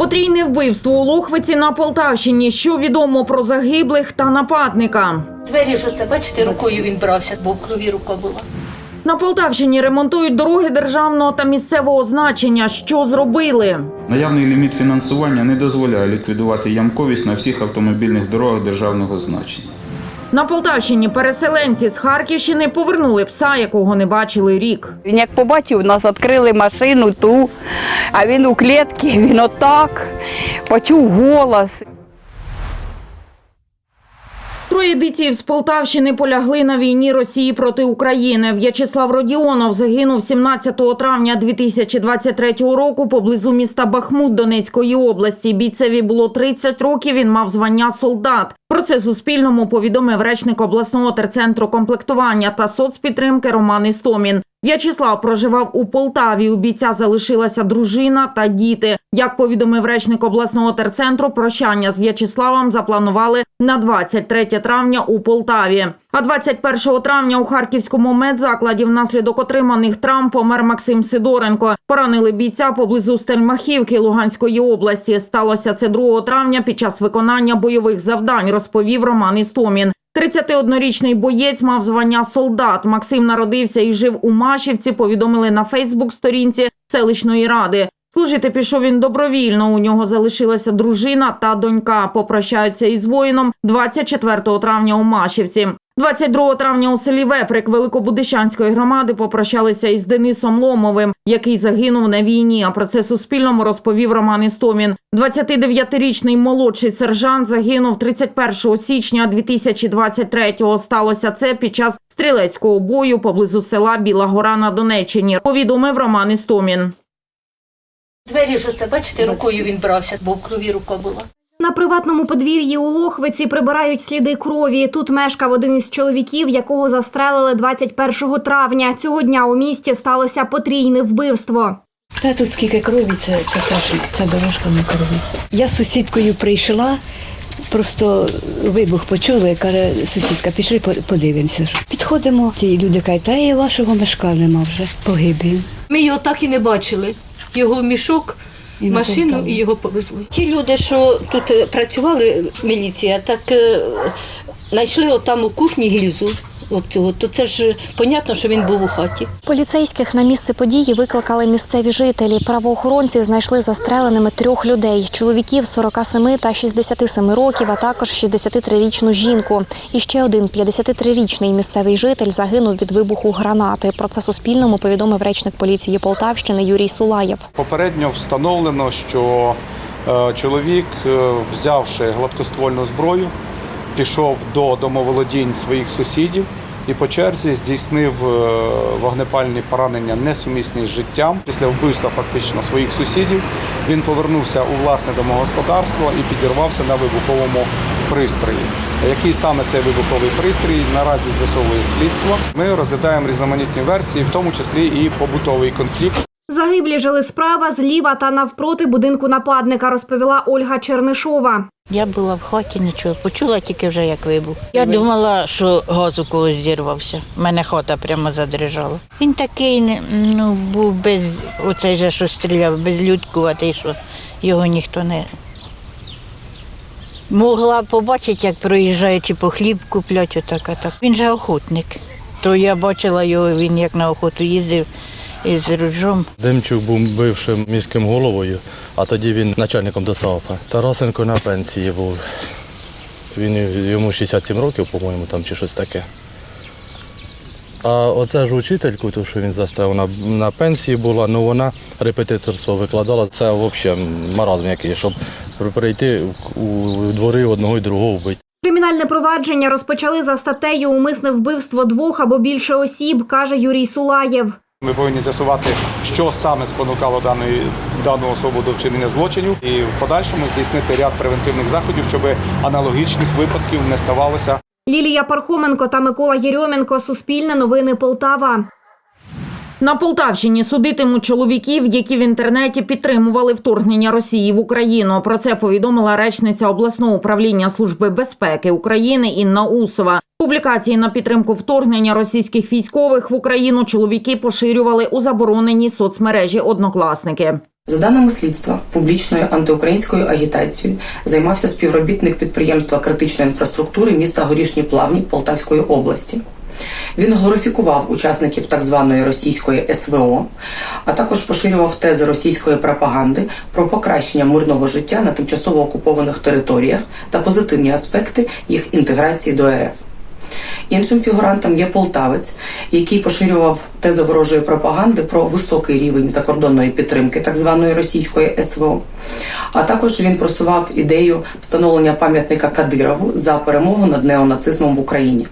Потрійне вбивство у Лохвиці на Полтавщині. Що відомо про загиблих та нападника? Двері ж оце, бачите, рукою він брався, бо в крові рука була. На Полтавщині ремонтують дороги державного та місцевого значення. Що зробили? Наявний ліміт фінансування не дозволяє ліквідувати ямковість на всіх автомобільних дорогах державного значення. На Полтавщині переселенці з Харківщини повернули пса, якого не бачили рік. Він як побачив, нас відкрили машину ту, а він у клітці, він отак, почув голос. Троє бійців з Полтавщини полягли на війні Росії проти України. В'ячеслав Родіонов загинув 17 травня 2023 року поблизу міста Бахмут Донецької області. Бійцеві було 30 років. Він мав звання солдат. Про це Суспільному повідомив речник обласного терцентру комплектування та соцпідтримки Роман Істомін. В'ячеслав проживав у Полтаві. У бійця залишилася дружина та діти. Як повідомив речник обласного терцентру, прощання з В'ячеславом запланували на 23 травня у Полтаві. А 21 травня у харківському медзакладі внаслідок отриманих травм помер Максим Сидоренко. Поранили бійця поблизу Стельмахівки Луганської області. Сталося це 2 травня під час виконання бойових завдань, розповів Роман Істомін. 31-річний боєць мав звання солдат. Максим народився і жив у Машівці. Повідомили на Фейсбук-сторінці селищної ради. Служити пішов він добровільно. У нього залишилася дружина та донька. Попрощаються із воїном 24 травня у Машівці. 22 травня у селі Веприк Великобудищанської громади попрощалися із Денисом Ломовим, який загинув на війні. А про це Суспільному розповів Роман Істомін. 29-річний молодший сержант загинув 31 січня 2023-го. Сталося це під час стрілецького бою поблизу села Біла Гора на Донеччині. Повідомив Роман Істомін. Двері ж оце, бачите, рукою він брався, бо в крові рука була. На приватному подвір'ї у Лохвиці прибирають сліди крові. Тут мешкав один із чоловіків, якого застрелили 21 травня. Цього дня у місті сталося потрійне вбивство. Та тут скільки крові, це, це це дорожка на крові. Я з сусідкою прийшла, просто вибух почула і каже, сусідка, пішли по- подивимося. Підходимо, ці люди кажуть, та і вашого мешка нема вже, погиб. Ми його так і не бачили. Його мішок, машину і його повезли. Ті люди, що тут е, працювали, міліція, так е, знайшли отам у кухні гільзу. От цього, то це ж понятно, що він був у хаті. Поліцейських на місце події викликали місцеві жителі. Правоохоронці знайшли застреленими трьох людей: чоловіків 47 та 67 років, а також 63-річну жінку. І ще один 53-річний місцевий житель загинув від вибуху гранати. Про це Суспільному повідомив речник поліції Полтавщини Юрій Сулаєв. Попередньо встановлено, що е, чоловік, е, взявши гладкоствольну зброю, пішов до домоволодінь своїх сусідів і по черзі здійснив е, вогнепальні поранення несумісні з життям. Після вбивства фактично своїх сусідів він повернувся у власне домогосподарство і підірвався на вибуховому пристрої. Який саме цей вибуховий пристрій наразі з'ясовує слідство. Ми розглядаємо різноманітні версії, в тому числі і побутовий конфлікт. Загиблі жили справа, зліва та навпроти будинку нападника, розповіла Ольга Чернишова. Я була в хаті, нічого, почула тільки вже як вибух. Я думала, що газ у когось зірвався. У мене хата прямо задрижала. Він такий ну, був без оцей же, що стріляв, безлюдкуватий, що його ніхто не могла побачити, як проїжджаючи по хліб куплять, отак, а так. Він же охотник. То я бачила його, він як на охоту їздив із ружом. Демчук був бившим міським головою, а тоді він начальником ДОСААФ. Тарасенко на пенсії був. Він йому 67 років, по-моєму, там чи щось таке. А оце ж учительку, ту, що він застав, вона на пенсії була, ну вона репетиторство викладала. Це взагалі маразм який, щоб прийти у двори одного і другого вбити. Кримінальне провадження розпочали за статтею Умисне вбивство двох або більше осіб, каже Юрій Сулаєв. Ми повинні з'ясувати, що саме спонукало даної, дану особу до вчинення злочинів, і в подальшому здійснити ряд превентивних заходів, щоб аналогічних випадків не ставалося. Лілія Пархоменко та Микола Єрьоменко. Суспільне новини Полтава. На Полтавщині судитимуть чоловіків, які в інтернеті підтримували вторгнення Росії в Україну. Про це повідомила речниця обласного управління Служби безпеки України Інна Усова. Публікації на підтримку вторгнення російських військових в Україну чоловіки поширювали у забороненій соцмережі однокласники. За даними слідства, публічною антиукраїнською агітацією займався співробітник підприємства критичної інфраструктури міста Горішні Плавні Полтавської області. Він глорифікував учасників так званої російської СВО, а також поширював тези російської пропаганди про покращення мирного життя на тимчасово окупованих територіях та позитивні аспекти їх інтеграції до РФ. Іншим фігурантом є полтавець, який поширював тези ворожої пропаганди про високий рівень закордонної підтримки так званої російської СВО. А також він просував ідею встановлення пам'ятника Кадирову за перемогу над неонацизмом в Україні.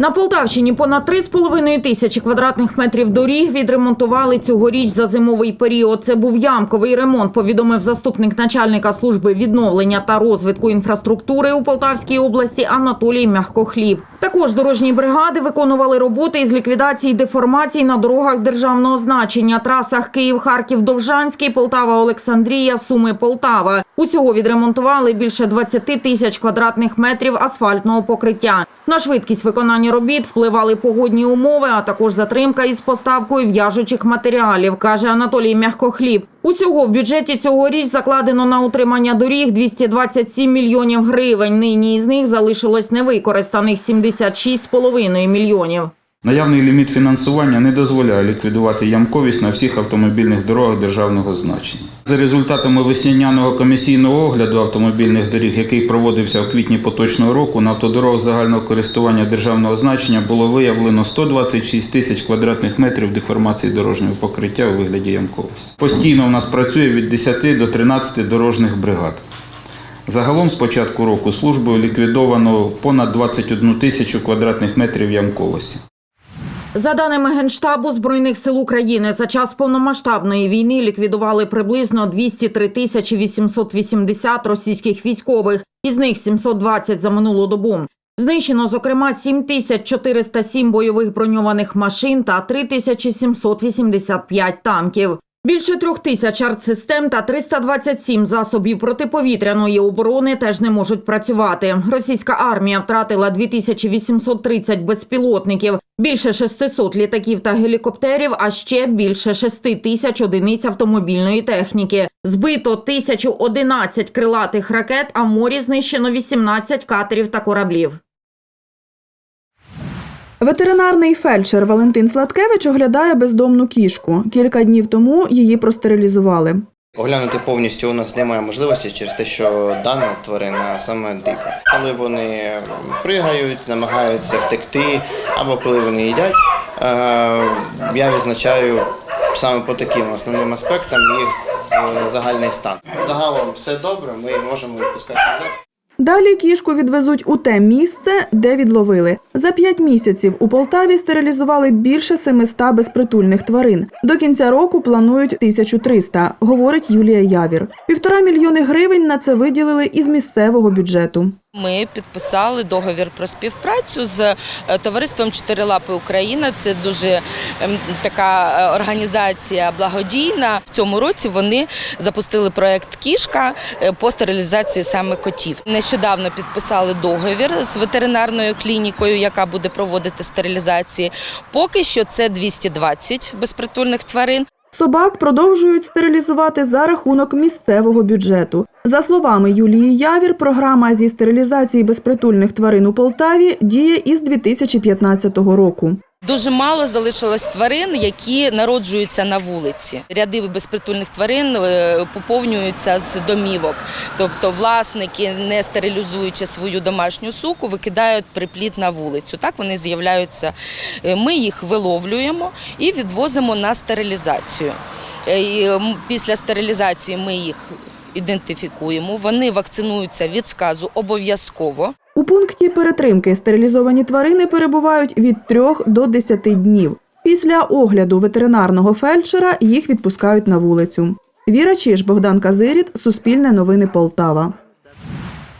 На Полтавщині понад 3,5 тисячі квадратних метрів доріг відремонтували цьогоріч за зимовий період. Це був ямковий ремонт, повідомив заступник начальника служби відновлення та розвитку інфраструктури у Полтавській області Анатолій Мягкохліб. Також дорожні бригади виконували роботи із ліквідації деформацій на дорогах державного значення, трасах Київ-Харків-Довжанський, Полтава-Олександрія, Суми-Полтава. Усього відремонтували більше 20 тисяч квадратних метрів асфальтного покриття. На швидкість виконання робіт впливали погодні умови, а також затримка із поставкою в'яжучих матеріалів, каже Анатолій Мягкохліб. Усього в бюджеті цьогоріч закладено на утримання доріг 227 мільйонів гривень. Нині із них залишилось невикористаних 76,5 мільйонів. Наявний ліміт фінансування не дозволяє ліквідувати ямковість на всіх автомобільних дорогах державного значення. За результатами весняного комісійного огляду автомобільних доріг, який проводився в квітні поточного року, на автодорогах загального користування державного значення було виявлено 126 тисяч квадратних метрів деформації дорожнього покриття у вигляді ямковості. Постійно у нас працює від 10 до 13 дорожніх бригад. Загалом з початку року службою ліквідовано понад 21 тисячу квадратних метрів ямковості. За даними Генштабу Збройних сил України, за час повномасштабної війни ліквідували приблизно 203 тисячі 880 російських військових, із них 720 за минулу добу. Знищено, зокрема, 7407 бойових броньованих машин та 3785 танків. Більше трьох тисяч артсистем та 327 засобів протиповітряної оборони теж не можуть працювати. Російська армія втратила 2830 безпілотників, більше 600 літаків та гелікоптерів, а ще більше 6 тисяч одиниць автомобільної техніки. Збито 1011 крилатих ракет, а в морі знищено 18 катерів та кораблів. Ветеринарний фельдшер Валентин Сладкевич оглядає бездомну кішку. Кілька днів тому її простерилізували. Оглянути повністю у нас немає можливості через те, що дана тварина саме дика. Коли вони пригають, намагаються втекти, або коли вони їдять, е, я відзначаю саме по таким основним аспектам їх загальний стан. Загалом все добре, ми можемо відпускати. Далі кішку відвезуть у те місце, де відловили. За п'ять місяців у Полтаві стерилізували більше 700 безпритульних тварин. До кінця року планують 1300, говорить Юлія Явір. Півтора мільйони гривень на це виділили із місцевого бюджету. Ми підписали договір про співпрацю з е, товариством Чотирилапи Україна. Це дуже ем, така е, організація благодійна. В цьому році вони запустили проект Кішка е, по стерилізації саме котів. Нещодавно підписали договір з ветеринарною клінікою, яка буде проводити стерилізації. Поки що це 220 безпритульних тварин. Собак продовжують стерилізувати за рахунок місцевого бюджету. За словами Юлії Явір, програма зі стерилізації безпритульних тварин у Полтаві діє із 2015 року. Дуже мало залишилось тварин, які народжуються на вулиці. Ряди безпритульних тварин е, поповнюються з домівок. Тобто власники, не стерилізуючи свою домашню суку, викидають припліт на вулицю. Так вони з'являються. Е, Ми їх виловлюємо і відвозимо на стерилізацію. Е, і, Після стерилізації ми їх ідентифікуємо. Вони вакцинуються від сказу обов'язково. У пункті перетримки стерилізовані тварини перебувають від 3 до 10 днів. Після огляду ветеринарного фельдшера їх відпускають на вулицю. Віра Чиж, Богдан Казиріт, Суспільне новини Полтава.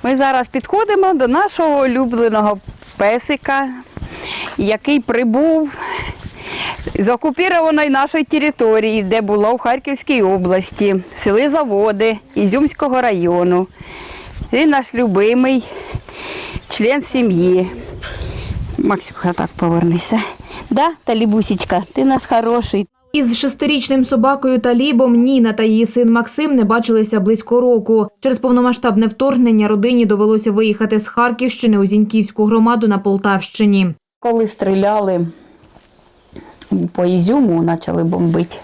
Ми зараз підходимо до нашого улюбленого песика, який прибув з окупованої нашої території, де було в Харківській області, в селі Заводи Ізюмського району. Він наш любимий член сім'ї. Максимка, так повернися. Да, Талібусечка, ти наш хороший. Із шестирічним собакою Талібом Ніна та її син Максим не бачилися близько року. Через повномасштабне вторгнення родині довелося виїхати з Харківщини у Зіньківську громаду на Полтавщині. Коли стріляли по Ізюму, почали бомбити.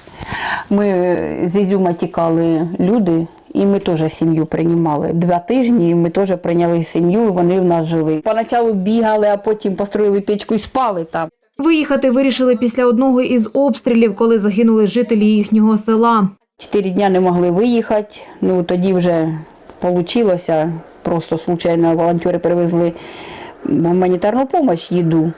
Ми з Ізюма тікали люди, і ми теж сім'ю приймали. Два тижні і ми теж прийняли сім'ю, і вони в нас жили. Поначалу бігали, а потім построїли печку і спали там. Виїхати вирішили після одного із обстрілів, коли загинули жителі їхнього села. Чотири дні не могли виїхати. Ну тоді вже вийшло. Просто случайно волонтери привезли гуманітарну допомогу, їду.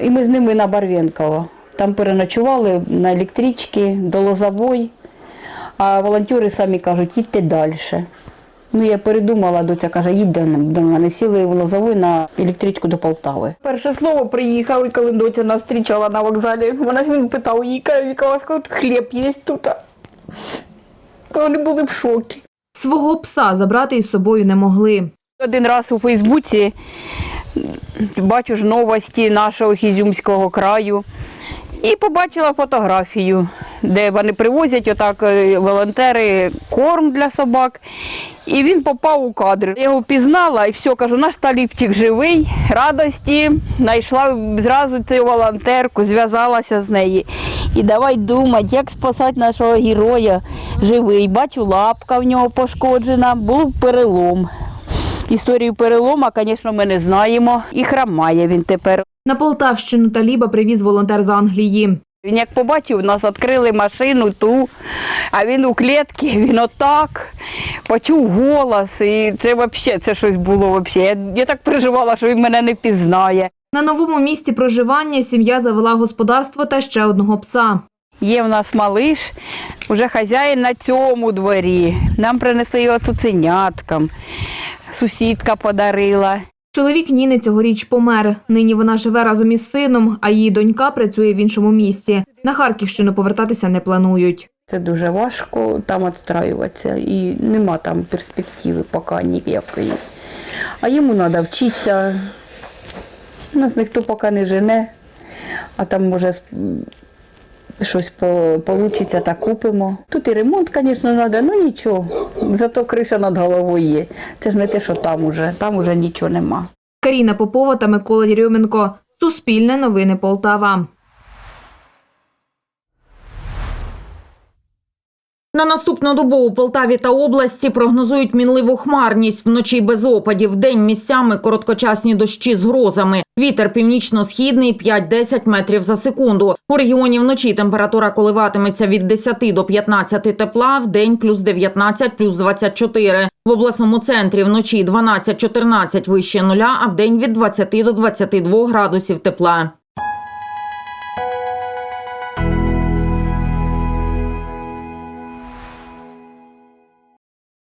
І ми з ними на Барвенково. Там переночували на електричці до Лозовой, а волонтери самі кажуть, їдьте далі. Ну, я передумала, доця каже, їдь до мене. Сіли в Лозовой на електричку до Полтави. Перше слово приїхали, коли доця нас зустрічала на вокзалі. Вона він питав, їй каже, Віка, у вас хліб є тут. Вони були в шокі. Свого пса забрати із собою не могли. Один раз у Фейсбуці бачу ж новості нашого Хізюмського краю і побачила фотографію, де вони привозять отак е, волонтери корм для собак. І він попав у кадр. Я його пізнала і все, кажу, наш таліпчик живий, радості. Знайшла зразу цю волонтерку, зв'язалася з нею. І давай думати, як спасати нашого героя живий. Бачу, лапка в нього пошкоджена, був перелом. Історію перелома, звісно, ми не знаємо. І хромає він тепер. На Полтавщину Таліба привіз волонтер з Англії. Він як побачив, нас відкрили машину ту, а він у клітці, він отак почув голос. І це взагалі це щось було. Взагалі. Я, я так переживала, що він мене не пізнає. На новому місці проживання сім'я завела господарство та ще одного пса. Є в нас малиш, вже хазяїн на цьому дворі. Нам принесли його цуценяткам. Сусідка подарила. Чоловік Ніни цьогоріч помер. Нині вона живе разом із сином, а її донька працює в іншому місті. На Харківщину повертатися не планують. Це дуже важко там відстраюватися і нема там перспективи поки ніякої. А йому треба вчитися. Нас ніхто поки не жене, а там може щось вийде, так купимо. Тут і ремонт, звісно, треба, ну нічого. Зато криша над головою є. Це ж не те, що там уже, там уже нічого нема. Каріна Попова та Микола Дірьоменко. Суспільне новини Полтава. На наступну добу у Полтаві та області прогнозують мінливу хмарність вночі без опадів. Вдень місцями короткочасні дощі з грозами. Вітер північно-східний 5-10 метрів за секунду. У регіоні вночі температура коливатиметься від 10 до 15 тепла, вдень плюс 19, плюс 24. В обласному центрі вночі 12-14 вище нуля, а в день від 20 до 22 градусів тепла.